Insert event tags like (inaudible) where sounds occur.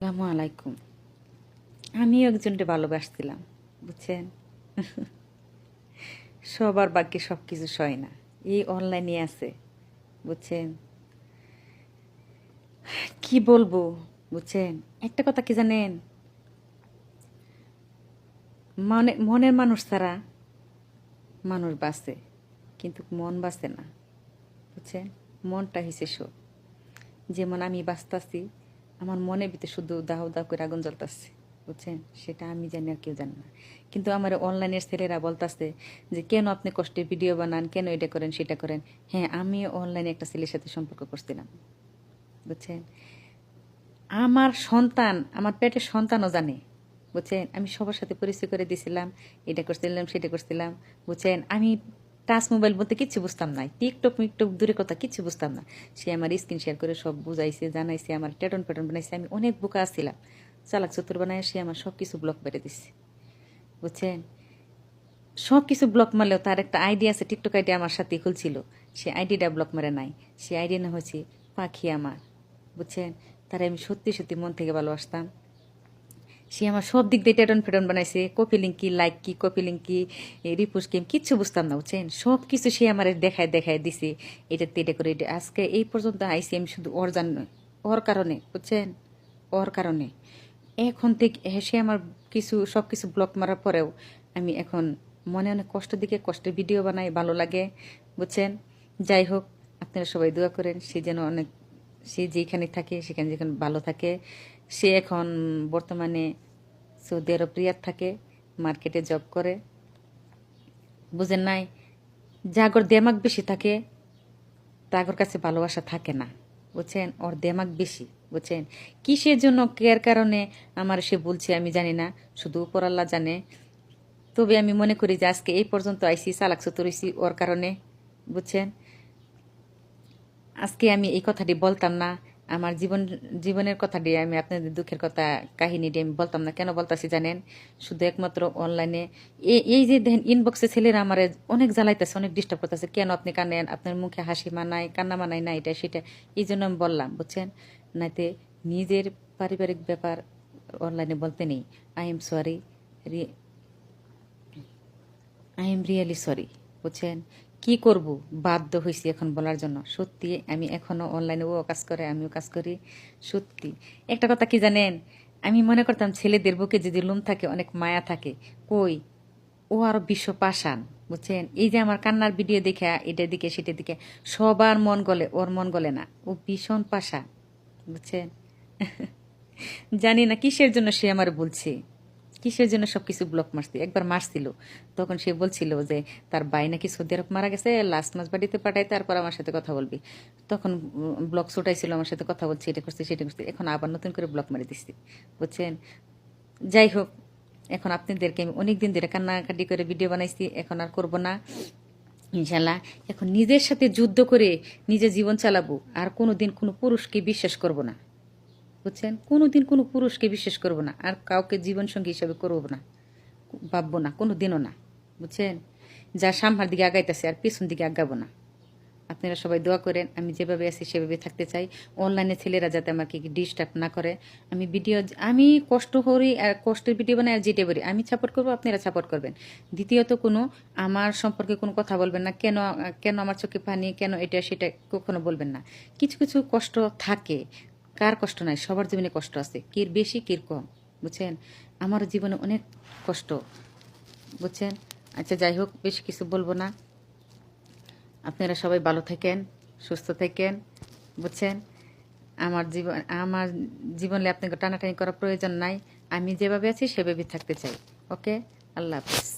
আসসালামু আলাইকুম। আমিও একজনকে ভালোবাসছিলাম, বুঝছেন? (laughs) সবার বাক্যে সব কিছু সয় না। এই অনলাইনে আছে, বুঝছেন? কি বলব, বুঝছেন? একটা কথা কি জানেন? মনে, মনের মানুষ ছাড়া মানুষ বাঁচে, কিন্তু মন বাঁচে না, বুঝছেন? মনটা সব। যেমন আমি বাঁচতাছি আমার মনের ভিতরে শুধু দাহ দাহ করে আগুন জ্বলতাছে, বুঝছেন? সেটা আমি জানি আর কেউ জানে না। কিন্তু আমার অনলাইনের ছেলেরা বলতেছে যে, কেন আপনি কষ্টে ভিডিও বানান? কেন এটা করেন, সেটা করেন? হ্যাঁ আমি অনলাইনে একটা ছেলের সাথে সম্পর্ক করছিলাম, বুঝছেন? আমার সন্তান, আমার পেটের সন্তানও জানে, বুঝছেন? আমি সবার সাথে পরিচয় করে দিয়েছিলাম এটা করছিলাম, সেটা করছিলাম, বুঝছেন? আমি টাচ মোবাইল বলতে কিচ্ছু বুঝতাম না। টিকটক, মিকটক দূরে কথা কিচ্ছু বুঝতাম না। সে আমার স্ক্রিন শেয়ার করে সব বুঝাইছে, জানাইছে, আমার টেটন পেটন বানাইছে, আমি অনেক বোকা আসছিলাম চালাক চতুর বানায় সে আমার সব কিছু ব্লক মেরে দিচ্ছে বুঝছেন? সব কিছু ব্লক মারলেও তার একটা আইডি আছে টিকটক আইডি আমার সাথে খুলছিল। সে আইডিটা ব্লক মারে নাই। সে আইডি না হচ্ছে পাখি আমার। বুঝছেন? তারা আমি সত্যি সত্যি মন থেকে ভালোবাসতাম। সে আমার সব দিক দিয়ে টেটন ফেটন বানাইছে। কপি লিঙ্কি লাইক কি কপি লিঙ্কি রিপোজ কিম কিচ্ছু বুঝতাম না, বুঝছেন? সব কিছু সে আমার দেখায় দেখায় দিছে। এটা তেটে করে আজকে এই পর্যন্ত আইসি আমি শুধু ওর জান, ওর কারণে, বুঝছেন? ওর কারণে। এখন থেকে সে আমার কিছু সব কিছু ব্লক মারার পরেও আমি এখন মনে অনেক কষ্ট দিকে কষ্টের ভিডিও বানাই, ভালো লাগে, বুঝছেন? যাই হোক, আপনারা সবাই দোয়া করেন, সে যেন অনেক, সে যেখানে থাকে, সেখানে যেখানে ভালো থাকে। সে এখন বর্তমানে সৌদি আরব থাকে, মার্কেটে জব করে। বুঝেন নাই যাগর দেমাগ বেশি থাকে, তাগর কাছে ভালোবাসা থাকে না, বুঝছেন? ওর দেমাগ বেশি, বুঝছেন? কিসের জন্য কেয়ার কারণে আমার সে বলছে আমি জানি না, শুধু উপর আল্লাহ জানে। তবে আমি মনে করি যে আজকে এই পর্যন্ত আইসি চালাক চতুরইসি ওর কারণে, বুঝছেন? আজকে আমি এই কথাটি বলতাম না আমার জীবন, জীবনের কথাটি আমি আপনাদের দুঃখের কথা কাহিনীটি আমি বলতাম না। কেন বলতাছি জানেন? শুধু একমাত্র অনলাইনে এই যে দেখেন ইনবক্সে ছেলেরা আমার অনেক জ্বালাইতেছে, অনেক ডিস্টার্ব করতেছে। কেন আপনি কানেন আপনার মুখে হাসি মানায়, কান্না মানায় না এটা, সেটা। এই জন্য আমি বললাম, বুঝছেন? নাইতে নিজের পারিবারিক ব্যাপার অনলাইনে বলতে নেই। I am sorry I am really sorry বুঝছেন? কি করব? বাধ্য হয়েছি এখন বলার জন্য। সত্যি, আমি এখনও অনলাইনে ও কাজ করে, আমিও কাজ করি। সত্যি। একটা কথা কি জানেন? আমি মনে করতাম ছেলেদের বুকে যদি লুম থাকে, অনেক মায়া থাকে। কই? ও আরও বিশ্ব পাশান বুঝছেন? এই যে আমার কান্নার ভিডিও দেখে, এটা দিকে, সেটা দিকে, সবার মন গলে, ওর মন গলে না। ও ভীষণ পাশা বুঝছেন? (laughs) জানি না কিসের জন্য সে আমার বলছে। কিসের জন্য সব কিছু ব্লক মারছি? একবার মারছিল। তখন সে বলছিল যে, তার বাই নাকি সৌদি আরব মারা গেছে লাস্ট মাস বাড়িতে পাঠাই তারপর আমার সাথে কথা বলবি। তখন ব্লক ছোটাইছিল, আমার সাথে কথা বলছি, এটা করছি, সেটা করছি, এখন আবার নতুন করে ব্লক মারি দিচ্ছি বুঝছেন? যাই হোক, এখন আপনাদেরকে আমি অনেক দিন ধরে কান্নাকাটি করে ভিডিও বানাইছি, এখন আর করব না। ইনশাল্লাহ এখন নিজের সাথে যুদ্ধ করে নিজের জীবন চালাবো, আর কোনো দিন কোনো পুরুষকে বিশ্বাস করব না। বুঝছেন? কোনো দিন কোনো পুরুষকে বিশ্বাস করব না, আর কাউকে জীবনসঙ্গী হিসাবে করব না, ভাববো না কোনো দিনও না, বুঝছেন? যা সামহার দিকে আগাইতেছে, আর পিছন দিকে আগাবো না। আপনারা সবাই দোয়া করেন, আমি যেভাবে আছি সেভাবে থাকতে চাই। অনলাইনে ছেলেরা যাতে আমাকে ডিস্টার্ব না করে। আমি ভিডিও আমি কষ্ট করি, আর কষ্টের ভিডিও বানাই আর যেটা বলি, আমি সাপোর্ট করব, আপনারা সাপোর্ট করবেন। দ্বিতীয়ত কোনো, আমার সম্পর্কে কোনো কথা বলবেন না, কেন কেন আমার চোখে পানি, কেন এটা সেটা কখনো বলবেন না। কিছু কিছু কষ্ট থাকে কার কষ্ট নাই? সবার জীবনে কষ্ট আছে। কির বেশি, কির কম, বুঝছেন? আমার জীবনে অনেক কষ্ট, বুঝছেন? আচ্ছা যাই হোক, বেশি কিছু বলব না। আপনারা সবাই ভালো থাকেন, সুস্থ থাকেন, বুঝছেন? আমার জীবন, আমার জীবনে আপনাকে টানাটানি করার প্রয়োজন নাই। আমি যেভাবে আছি সেভাবে থাকতে চাই। ওকে? আল্লাহ হাফিজ।